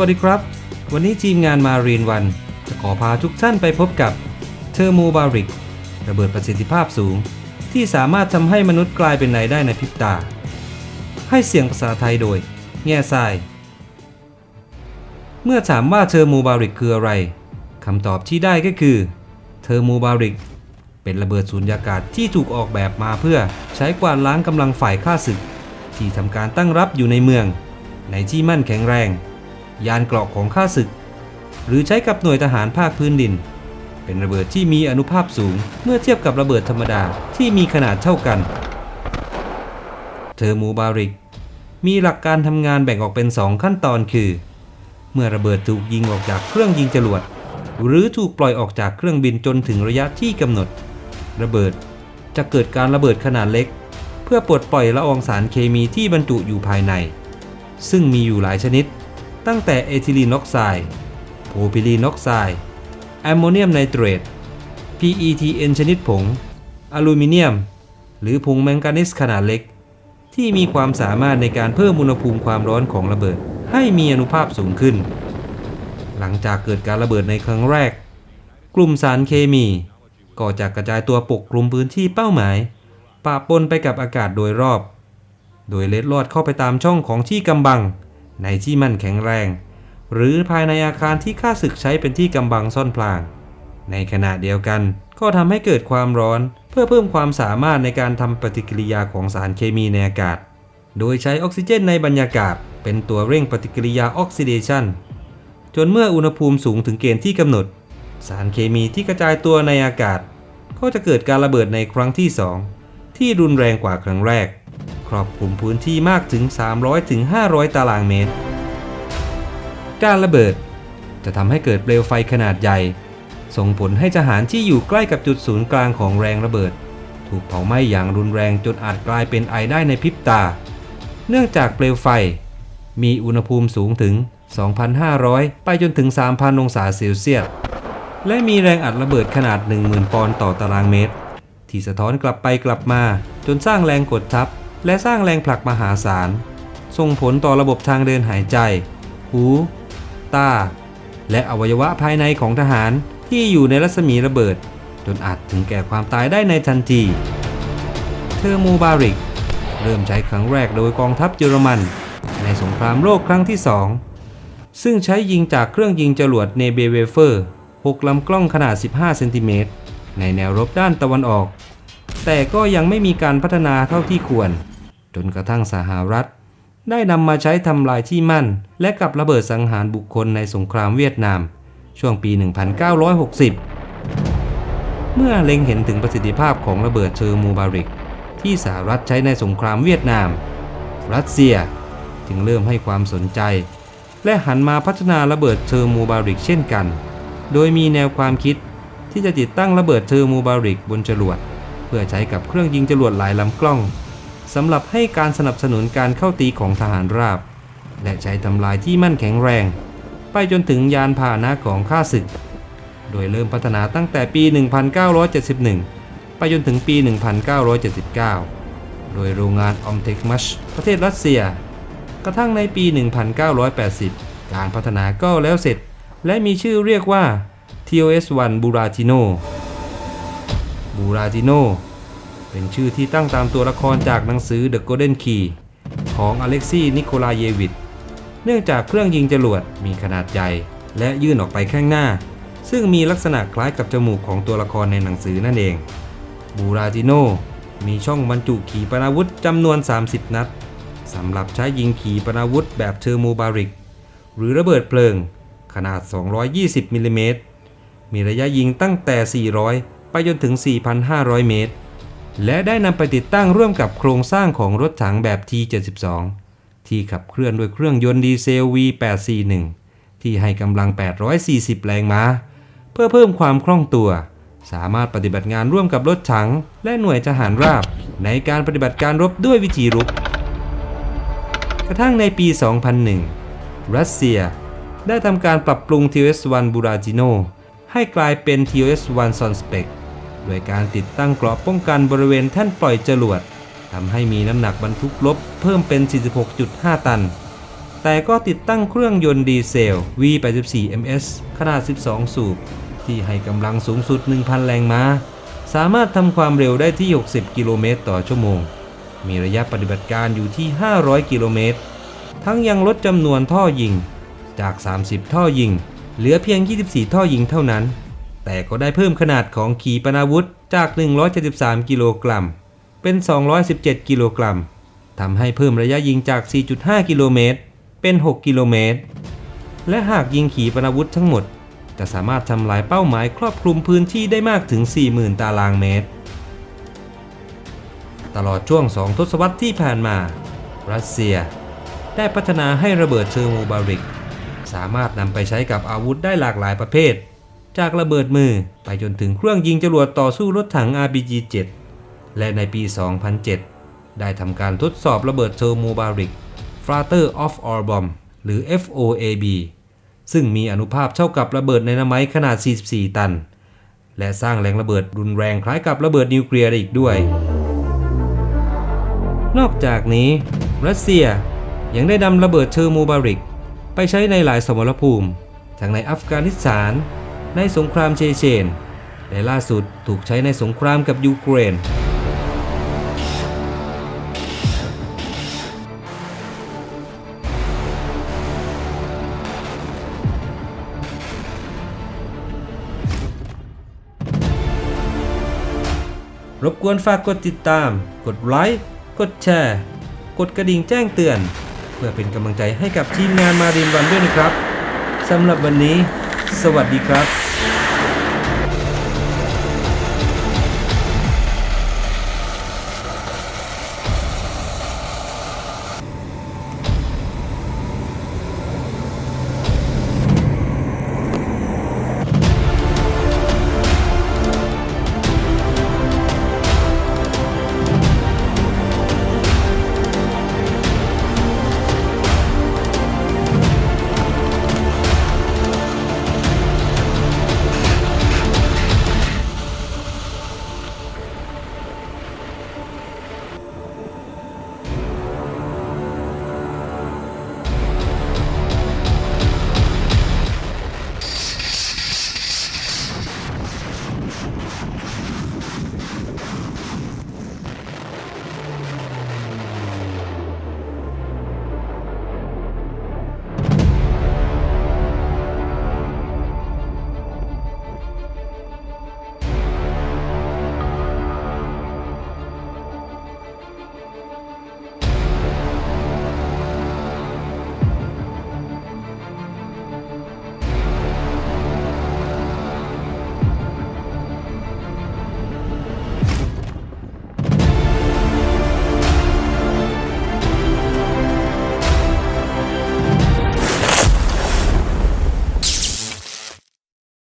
สวัสดีครับ วันนี้ทีมงานมารีนวัน จะขอพาทุกท่านไปพบกับเทอร์โมบาริกระเบิดประสิทธิภาพสูง ที่สามารถทำให้มนุษย์กลายเป็นนายได้ในพริบตา ให้เสียงภาษาไทยโดย แง่ทราย เมื่อถามว่าเทอร์โมบาริกคืออะไรคำตอบที่ได้ก็คือเทอร์โมบาริกเป็นระเบิดสูญญากาศที่ถูกออกแบบมาเพื่อใช้กวาดล้างกำลังฝ่ายข้าศึก ที่ทำการตั้งรับอยู่ในเมือง ในที่มั่นแข็งแรง ยานเกราะของข้าศึก หรือใช้กับหน่วยทหารภาคพื้นดิน เป็นระเบิดที่มีอนุภาพสูงเมื่อเทียบกับระเบิดธรรมดาที่มีขนาดเท่ากัน เทอร์โมบาริก มีหลักการทำงานแบ่งออกเป็น 2 ขั้นตอนคือ เมื่อระเบิดถูกยิงออกจากเครื่องยิงจรวด หรือถูกปล่อยออกจากเครื่องบินจนถึงระยะที่กำหนด ระเบิดจะเกิดการระเบิดขนาดเล็ก เพื่อปลดปล่อยละอองสารเคมีที่บรรจุอยู่ภายใน ซึ่งมีอยู่หลายชนิด ตั้งแต่เอทิลีนอกไซด์โพรพิลีนอกไซด์แอมโมเนียมไนเตรต PETN ชนิดผง อลูมิเนียม หรือผงแมงกานีสขนาดเล็ก ที่มีความสามารถในการเพิ่มอุณหภูมิความร้อนของระเบิดให้มีอนุภาพสูงขึ้น หลังจากเกิดการระเบิดในครั้งแรก กลุ่มสารเคมีก็จะกระจายตัวปกคลุมพื้นที่เป้าหมายปะปนไปกับอากาศโดยรอบ โดยเล็ดลอดเข้าไปตามช่องของที่กำบัง ในที่มั่นแข็งแรง หรือภายในอาคารที่ข้าศึกใช้เป็นที่กำบังซ่อนพลาง ในขณะเดียวกันก็ทำให้เกิดความร้อนเพื่อเพิ่มความสามารถในการทำปฏิกิริยาของสารเคมีในอากาศ โดยใช้ออกซิเจนในบรรยากาศ เป็นตัวเร่งปฏิกิริยาออกซิเดชันจนเมื่ออุณหภูมิสูงถึงเกณฑ์ที่กำหนด สารเคมีที่กระจายตัวในอากาศ ก็จะเกิดการระเบิดในครั้งที่ 2 ที่รุนแรงกว่าครั้งแรก ครอบคลุมพื้นที่มากถึง 300ถึง500 ตารางเมตร การระเบิด จะทำให้เกิดเปลวไฟขนาดใหญ่ ส่งผลให้ทหารที่อยู่ใกล้กับจุดศูนย์กลางของแรงระเบิด ถูกเผาไหม้อย่างรุนแรงจนอาจกลายเป็นไอได้ในพริบตา เนื่องจากเปลวไฟ มีอุณหภูมิสูงถึง 2,500 ไปจนถึง 3,000 องศาเซลเซียสและมีแรงอัดระเบิดขนาด 10,000 ปอนด์ต่อตารางเมตร ที่สะท้อนกลับไปกลับมา จนสร้างแรงกดทับ และสร้างแรงผลักมหาศาล ส่งผลต่อระบบทางเดินหายใจ หู ตา และอวัยวะภายในของทหารที่อยู่ในรัศมีระเบิด จนอาจถึงแก่ความตายได้ในทันที เทอร์โมบาริก เริ่มใช้ครั้งแรกโดยกองทัพเยอรมัน ในสงครามโลกครั้งที่2ซึ่งใช้ยิงจากเครื่องยิงจรวดเนเบเวเฟอร์ 6 ลำกล้องขนาด 15 เซนติเมตร ในแนวรบด้านตะวันออก แต่ก็ยังไม่มีการพัฒนาเท่าที่ควร นกระทั่งสหรัฐ ได้นำมาใช้ทำลายที่มั่น และกับระเบิดสังหารบุคคลในสงครามเวียดนาม ช่วงปี 1960 เมื่อเล็งเห็นถึงประสิทธิภาพของระเบิดเชอร์โมบาริก ที่สหรัฐใช้ในสงครามเวียดนาม รัสเซียจึงเริ่มให้ความสนใจ และหันมาพัฒนาระเบิดเทอร์โมบาริกเช่นกัน โดยมีแนวความคิดที่จะติดตั้งระเบิดเทอร์โมบาริกบนจรวด เพื่อใช้กับเครื่องยิงจรวดหลายลำกล้อง สำหรับให้การสนับสนุนการเข้าตีของทหารราบ และใช้ทำลายที่มั่นแข็งแรง ไปจนถึงยานพาหนะของข้าศึก โดยเริ่มพัฒนาตั้งแต่ปี 1971 ไปจนถึงปี 1979 โดยโรงงานออมเทคมัชประเทศรัสเซีย กระทั่งในปี 1980 การพัฒนาก็แล้วเสร็จ และมีชื่อเรียกว่า TOS-1 Buratino Buratino เป็นชื่อที่ตั้งตามตัวละครจากหนังสือ The Golden Key ของอเล็กซีนิโคลาเยวิชเนื่องจากเครื่องยิงจรวดมีขนาดใหญ่และยื่นออกไปข้างหน้า ซึ่งมีลักษณะคล้ายกับจมูกของตัวละครในหนังสือนั่นเอง บูราติโนมีช่องบรรจุขีปนาวุธจำนวน 30 นัดสำหรับใช้ยิงขีปนาวุธแบบเทอร์โมบาริก หรือระเบิดเพลิง ขนาด 220มิลลิเมตรมีระยะยิงตั้งแต่ 400 ไปจนถึง 4,500 เมตร และได้นำไปติดตั้งร่วมกับโครงสร้างของรถถังแบบ T72 ที่ขับเคลื่อนด้วยเครื่องยนต์ดีเซล V841 ที่ให้กำลัง 840 แรงม้า เพื่อเพิ่มความคล่องตัว สามารถปฏิบัติงานร่วมกับรถถัง และหน่วยทหารราบ ในการปฏิบัติการรบด้วยวิธีรุก กระทั่งในปี 2001 รัสเซีย ได้ทำการปรับปรุง TOS-1 b u r a t i n o ให้กลายเป็น TOS-1 s o n s p e c โดยการติดตั้งเกราะป้องกันบริเวณแท่นปล่อยจรวดทำให้มีน้ำหนักบรรทุกลบเพิ่มเป็น 46.5 ตัน แต่ก็ติดตั้งเครื่องยนต์ดีเซล V84 MS ขนาด 12 สูบ ที่ให้กำลังสูงสุด 1,000 แรงม้า สามารถทำความเร็วได้ที่ 60 กิโลเมตรต่อชั่วโมง มีระยะปฏิบัติการอยู่ที่ 500 กิโลเมตร ทั้งยังลดจำนวนท่อยิง จาก 30 ท่อยิง เหลือเพียง 24 ท่อยิงเท่านั้น แต่ก็ได้เพิ่มขนาดของขีปนาวุธจาก 173 กิโลกรัม เป็น 217 กิโลกรัมทำให้เพิ่มระยะยิงจาก 4.5 กิโลเมตร เป็น 6 กิโลเมตร และหากยิงขีปนาวุธทั้งหมด จะสามารถทำลายเป้าหมายครอบคลุมพื้นที่ได้มากถึง 40,000 ตารางเมตร ตลอดช่วง 2 ทศวรรษที่ผ่านมา รัสเซีย ได้พัฒนาให้ระเบิดเชอร์โมบาริก สามารถนำไปใช้กับอาวุธได้หลากหลายประเภท จากระเบิดมือไปจนถึงเครื่องยิงจรวดต่อสู้รถถัง RPG-7 และในปี 2007 ได้ทำการทดสอบระเบิดเทอร์โมบาริก Flutter of Or Bomb หรือ FOAB ซึ่งมีอนุภาพเท่ากับระเบิดไดนาไมต์ขนาด 44 ตัน และสร้างแรงระเบิดรุนแรงคล้ายกับระเบิดนิวเคลียร์อีกด้วย นอกจากนี้รัสเซียยังได้นำระเบิดเทอร์โมบาริก ไปใช้ในหลายสมรภูมิ ทั้งในอัฟกานิสถาน ในสงครามเชเชน และล่าสุดถูกใช้ในสงครามกับยูเครน รบกวนฝากกดติดตาม กดไลค์ กดแชร์ กดกระดิ่งแจ้งเตือน เพื่อเป็นกำลังใจให้กับทีมงานมารินวันด้วยนะครับสำหรับวันนี้ สวัสดีครับ